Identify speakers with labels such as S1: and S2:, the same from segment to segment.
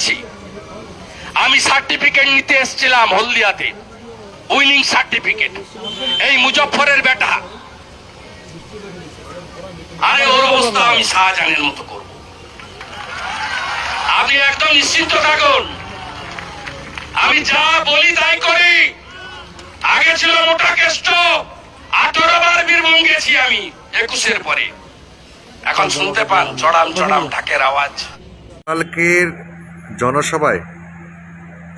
S1: গেছি আমি সার্টিফিকেট নিতে এসেছিলাম হলদিয়াতে। উইনিং সার্টিফিকেট এই মুজফরের বেটা। আরে ওর অবস্থা আমি শাহজাহানের মতো করব। আপনি একদম নিশ্চিন্ত থাকুন। আমি যা বলি তাই করি। আগে ছিল মোটা কেষ্ট, আঠারো বার বীরভূম গেছি আমি একুশের পরে। এখন শুনতে পান, চড়াম চড়াম ঢাকের আওয়াজ।
S2: কালকের জনসভায়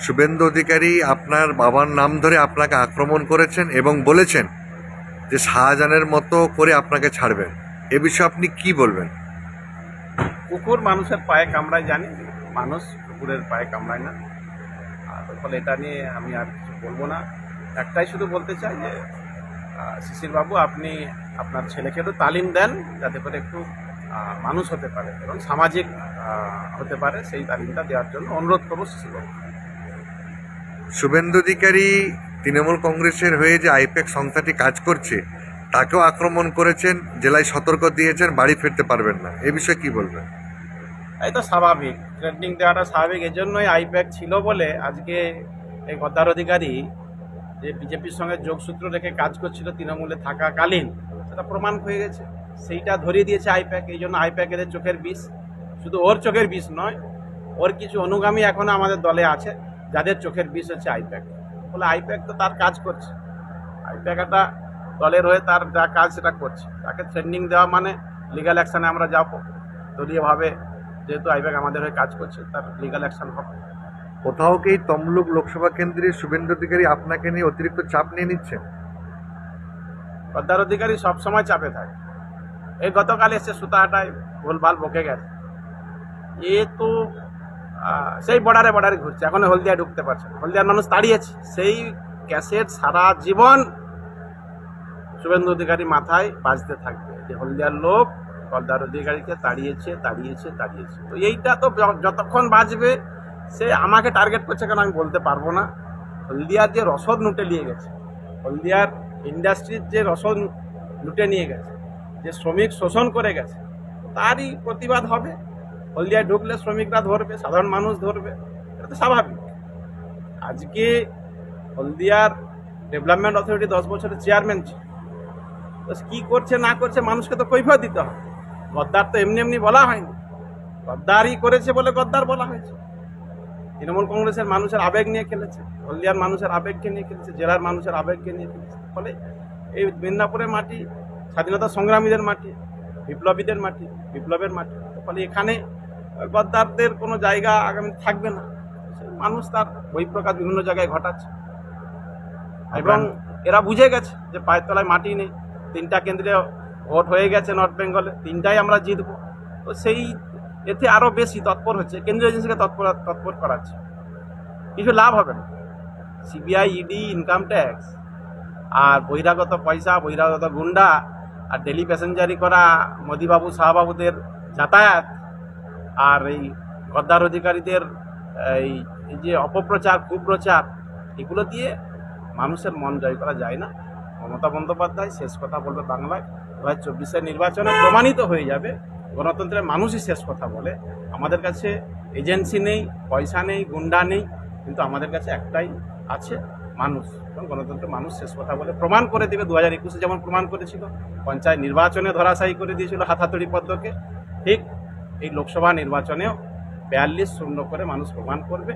S2: শুভেন্দু অধিকারী আপনার বাবার নাম ধরে আপনাকে আক্রমণ করেছেন এবং বলেছেন যে শাহজাহানের মতো করে আপনাকে ছাড়বেন। এ বিষয়ে আপনি কি বলবেন?
S3: কুকুর মানুষের পায়ে কামড়ায় জানি, মানুষ কুকুরের পায়ে কামড়ায় না। আর ফলে এটা নিয়ে আমি আর কিছু বলব না। একটাই শুধু বলতে চাই যে শিশিরবাবু আপনি আপনার ছেলেকে একটু তালিম দেন, যাতে করে একটু মানুষ হতে পারে এবং সামাজিক হতে পারে সেই তালিমটা দেওয়ার জন্য অনুরোধ করব
S2: শুভেন্দু অধিকারী তৃণমূল কংগ্রেসের হয়ে যে আইপ্যাক সংস্থাটি কাজ করছে তাকেও আক্রমণ করেছেন জেলায় সতর্ক দিয়েছেন বাড়ি ফিরতে পারবেন না। এ বিষয়ে কি বলবেন?
S3: এই তো স্বাভাবিক। ট্রেনিং দেওয়াটা স্বাভাবিক। এই জন্যই আইপ্যাক ছিল বলে আজকে এই গদ্দার অধিকারী যে বিজেপির সঙ্গে যোগসূত্র রেখে কাজ করছিল তৃণমূলে থাকাকালীন সেটা প্রমাণ হয়ে গেছে। সেইটা ধরিয়ে দিয়েছে আইপ্যাক এই জন্য আইপ্যাক এদের চোখের বিষ। শুধু ওর চোখের বিষ নয় ওর কিছু অনুগামী এখনও আমাদের দলে আছে যাদের চোখের বিষ হচ্ছে আইপ্যাক। বলে আইপ্যাক তো তার কাজ করছে। আইপ্যাক একটা দলের হয়ে তার যা কাজ সেটা করছে। তাকে ট্রেনিং দেওয়া মানে লিগাল অ্যাকশানে আমরা যাব। দলীয়ভাবে যেহেতু আইপ্যাক আমাদের হয়ে কাজ করছে তার লিগাল অ্যাকশন হবে।
S2: কোথাও কি তমলুক লোকসভা কেন্দ্রে শুভেন্দু অধিকারী আপনাকে নিয়ে অতিরিক্ত চাপ নিয়ে নিচ্ছেন
S3: পদ্মার অধিকারী সবসময় চাপে থাকে। এই গতকাল এসে সুতাহাটায় ভুলভাল বকে গেছে। এ তো সেই বর্ডারে বর্ডারে ঘুরছে। এখন হলদিয়া ঢুকতে পারছে। হলদিয়ার মানুষ তাড়িয়েছে সেই ক্যাসেট সারা জীবন শুভেন্দু অধিকারী মাথায় বাজতে থাকবে। যে হলদিয়ার লোক পদ্মার অধিকারীকে তাড়িয়েছে তাড়িয়েছে তাড়িয়েছে তো এইটা তো যতক্ষণ বাজবে, সে আমাকে টার্গেট করছে কেন আমি বলতে পারব না। হলদিয়ার যে রসদ লুটে নিয়ে গেছে, হলদিয়ার ইন্ডাস্ট্রির যে রসদ লুটে নিয়ে গেছে যে শ্রমিক শোষণ করে গেছে, তারই প্রতিবাদ হবে। হলদিয়ায় ঢুকলে শ্রমিকরা ধরবে, সাধারণ মানুষ ধরবে, এটা তো স্বাভাবিক। আজকে হলদিয়ার ডেভেলপমেন্ট অথরিটি দশ বছরের চেয়ারম্যান ছিল। তো কী করছে, না করছে, মানুষকে তো কৈফিয়ত দিতে হবে। গদ্দার তো এমনি এমনি বলা হয়নি। গদ্দারই করেছে বলে গদ্দার বলা হয়েছে। তৃণমূল কংগ্রেসের মানুষের আবেগ নিয়ে খেলেছে, হলদিয়ার মানুষের আবেগকে নিয়ে খেলেছে, জেলার মানুষের আবেগকে নিয়ে খেলেছে। ফলে এই মেদিনীপুরের মাটি স্বাধীনতা সংগ্রামীদের মাটি বিপ্লবীদের মাটি বিপ্লবের মাটি ফলে এখানে গদ্দারদের কোনো জায়গা আগামী থাকবে না। মানুষ তার বহিঃপ্রকাশ বিভিন্ন জায়গায় ঘটাচ্ছে। এবং এরা বুঝে গেছে যে পায়ের তলায় মাটি নেই। তিনটা কেন্দ্রে ভোট হয়ে গেছে নর্থ বেঙ্গলে। তিনটাই আমরা জিতবো। তো সেই এতে আরও বেশি তৎপর হচ্ছে। কেন্দ্রীয় এজেন্সিকে তৎপর তৎপর করাচ্ছে। কিছু লাভ হবে না। সিবিআই ইডি ইনকাম ট্যাক্স আর বহিরাগত পয়সা বহিরাগত গুন্ডা আর ডেলি প্যাসেঞ্জারি করা মোদিবাবু, শাহবাবুদের যাতায়াত আর এই গদ্দার অধিকারীদের, এই যে অপপ্রচার, কুপ্রচার, এগুলো দিয়ে মানুষের মন জয় করা যায় না। মমতা বন্দ্যোপাধ্যায় শেষ কথা বলবে বাংলায়। দু হাজার চব্বিশের নির্বাচনে প্রমাণিত হয়ে যাবে। গণতন্ত্রের মানুষই শেষ কথা বলে। আমাদের কাছে এজেন্সি নেই, পয়সা নেই, গুন্ডা নেই, কিন্তু আমাদের কাছে একটাই আছে। মানুষ। এবং গণতন্ত্রের মানুষ শেষ কথা বলে প্রমাণ করে দেবে দু হাজার একুশে যেমন প্রমাণ করেছিল, পঞ্চায়েত নির্বাচনে ধরাশায়ী করে দিয়েছিল হাতাতড়ি পদ্মকে ঠিক এই লোকসভা নির্বাচনেও বিয়াল্লিশ শূন্য করে মানুষ প্রমাণ করবে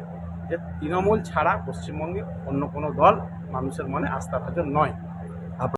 S3: যে তৃণমূল ছাড়া পশ্চিমবঙ্গে অন্য কোনো দল মানুষের মনে আস্থাভাজন নয়।